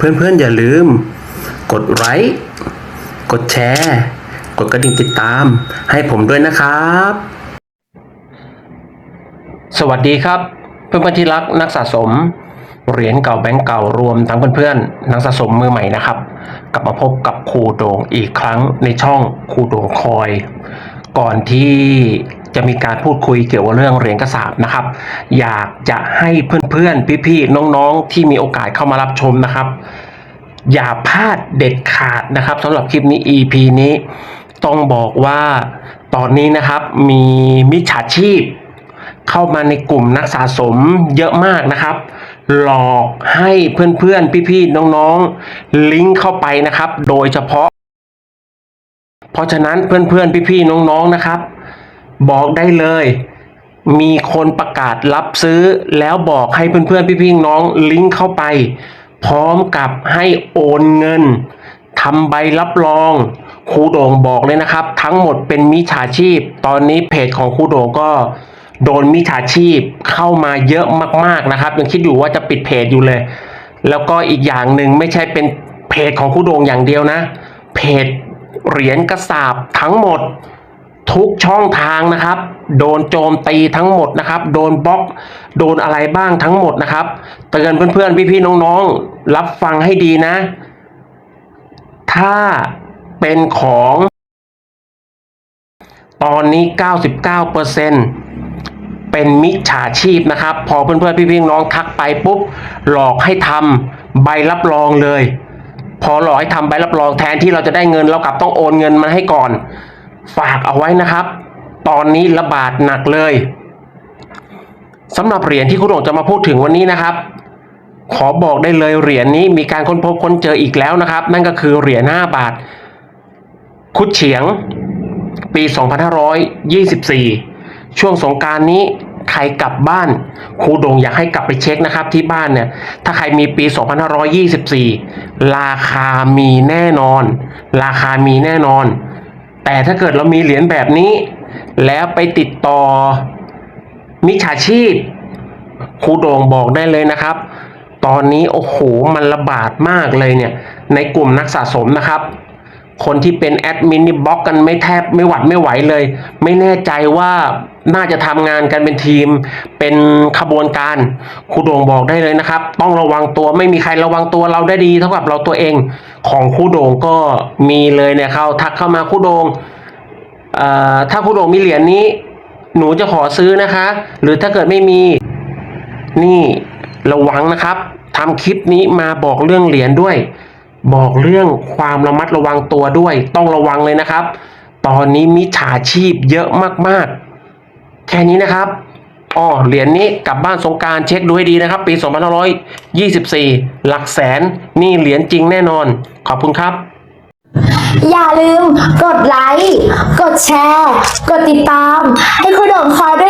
เพื่อนๆ อย่าลืม กดไลค์กดแชร์ กดกระดิ่งติดตาม ให้ผมด้วยนะครับ สวัสดีครับ เพื่อนๆที่รักนักสะสม เหรียญเก่าแบงก์เก่ารวมทั้งเพื่อนๆนักสะสมมือใหม่นะครับ กลับมาพบกับครูโด่งอีกครั้งในช่องครูโด่งคอย ก่อนที่ จะมีการพูดคุยเกี่ยวกับเรื่องเหรียญกระสาบนะครับ อยากจะให้เพื่อนๆ พี่ๆ น้องๆ ที่มีโอกาสเข้ามารับชมนะครับ อย่าพลาดเด็ดขาดนะครับสำหรับคลิปนี้ EP นี้ ต้องบอกว่าตอนนี้นะครับมีมิจฉาชีพ เข้ามาในกลุ่มนักสะสมเยอะมากนะครับ หลอกให้เพื่อนๆ พี่ๆ น้องๆ ลิงก์เข้าไปนะครับ โดยเฉพาะ เพราะฉะนั้นเพื่อนๆ พี่ๆ น้องๆ นะครับ บอกได้เลย มีคนประกาศรับซื้อ แล้วบอกให้เพื่อนๆ พี่ๆน้องลิงก์เข้าไป พร้อมกับให้โอนเงินทำใบรับรองครูโด่งบอกเลยนะครับ ทั้งหมดเป็นมิจฉาชีพ ตอนนี้เพจของครูโด่งก็โดนมิจฉาชีพเข้ามาเยอะมากๆนะครับยังคิดอยู่ว่าจะปิดเพจอยู่เลย แล้วก็อีกอย่างหนึ่งไม่ใช่เป็นเพจของครูโด่งอย่างเดียวนะ เพจเหรียญกระสาบทั้งหมด ทุกช่องทางนะครับ โดนโจมตีทั้งหมดนะครับ โดนบล็อกโดนอะไรบ้างทั้งหมดนะครับเตือนเพื่อนๆพี่ๆน้องๆ รับฟังให้ดีนะ ถ้าเป็นของ ตอนนี้ 99%เป็นมิจฉาชีพนะครับ พอเพื่อนๆพี่ๆน้องทักไปปุ๊บ หลอกให้ทำใบรับรองเลย พอหลอกให้ทำใบรับรองแทนที่เราจะได้เงินเรากลับต้องโอนเงินมาให้ก่อน ฝากเอาไว้นะครับ ตอนนี้ระบาดหนักเลยสำหรับเหรียญที่คุณโด่งจะมาพูดถึงวันนี้นะครับ ขอบอกได้เลยเหรียญนี้มีการค้นพบค้นเจออีกแล้วนะครับ นั่นก็คือเหรียญ5บาท คุดเฉียง ปี 2524 ช่วงสงการนี้ใครกลับบ้านครูดงอยากให้กลับไปเช็คนะครับที่บ้านเนี่ย ถ้าใครมีปี 2524 ราคามีแน่นอน ราคามีแน่นอน แต่ถ้าเกิดเรามีเหรียญแบบนี้ แล้วไปติดต่อมิจฉาชีพครูโด่งบอกได้เลยนะครับ ตอนนี้โอ้โหมันระบาดมากเลยเนี่ยในกลุ่มนักสะสมนะครับ คนที่เป็นแอดมินนี่บล็อกกันไม่แทบไม่หวัดไม่ไหวเลย ไม่แน่ใจว่าน่าจะทำงานกันเป็นทีมเป็นขบวนการครูโด่งบอกได้เลยนะครับ ต้องระวังตัวไม่มีใครระวังตัวเราได้ดีเท่ากับเราตัวเองของครูโด่งก็มีเลยเนี่ยเขาทักเข้ามาครูโด่งถ้าครูโด่งมีเหรียญนี้ หนูจะขอซื้อนะคะ หรือถ้าเกิดไม่มีนี่ระวังนะครับทำคลิปนี้มาบอกเรื่องเหรียญด้วย บอกเรื่องความระมัดระวังตัวด้วย ต้องระวังเลยนะครับ ตอนนี้มิจฉาชีพเยอะมากๆ แค่นี้นะครับอ๋อเหรียญนี้กลับบ้านสงการเช็คดูให้ดีนะครับ ปี 2524 หลักแสนนี่เหรียญจริงแน่นอน ขอบคุณครับ อย่าลืมกดไลค์ กดแชร์ กดติดตาม ให้คุณโด่งคอยด้วย